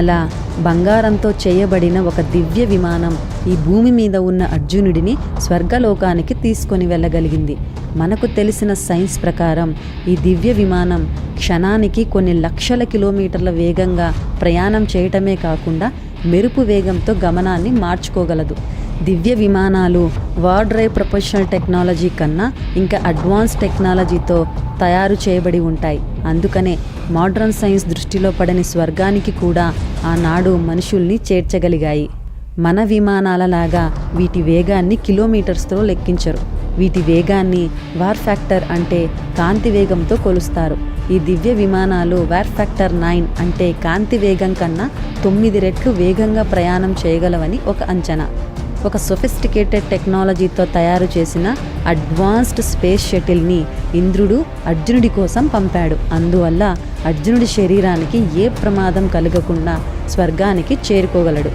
అలా బంగారంతో చేయబడిన ఒక దివ్య విమానం ఈ భూమి మీద ఉన్న అర్జునుడిని స్వర్గలోకానికి తీసుకొని వెళ్ళగలిగింది. మనకు తెలిసిన సైన్స్ ప్రకారం ఈ దివ్య విమానం క్షణానికి కొన్ని లక్షల కిలోమీటర్ల వేగంగా ప్రయాణం చేయటమే కాకుండా మెరుపు వేగంతో గమనాన్ని మార్చుకోగలదు. దివ్య విమానాలు వార్ డ్రైవ్ ప్రొఫెషనల్ టెక్నాలజీ కన్నా ఇంకా అడ్వాన్స్ టెక్నాలజీతో తయారు చేయబడి ఉంటాయి. అందుకనే మోడ్రన్ సైన్స్ దృష్టిలో పడని స్వర్గానికి కూడా ఆనాడు మనుషుల్ని చేర్చగలిగాయి. మన విమానాలలాగా వీటి వేగాన్ని కిలోమీటర్స్తో లెక్కించరు. వీటి వేగాన్ని వార్ ఫ్యాక్టర్ అంటే కాంతి వేగంతో కొలుస్తారు. ఈ దివ్య విమానాలు వార్ ఫ్యాక్టర్ నైన్ అంటే కాంతి వేగం కన్నా తొమ్మిది రెట్లు వేగంగా ప్రయాణం చేయగలవని ఒక అంచనా. ఒక సొఫిస్టికేటెడ్ టెక్నాలజీతో తయారు చేసిన అడ్వాన్స్డ్ స్పేస్ షటిల్ని ఇంద్రుడు అర్జునుడి కోసం పంపాడు. అందువల్ల అర్జునుడి శరీరానికి ఏ ప్రమాదం కలగకుండా స్వర్గానికి చేరుకోగలడు.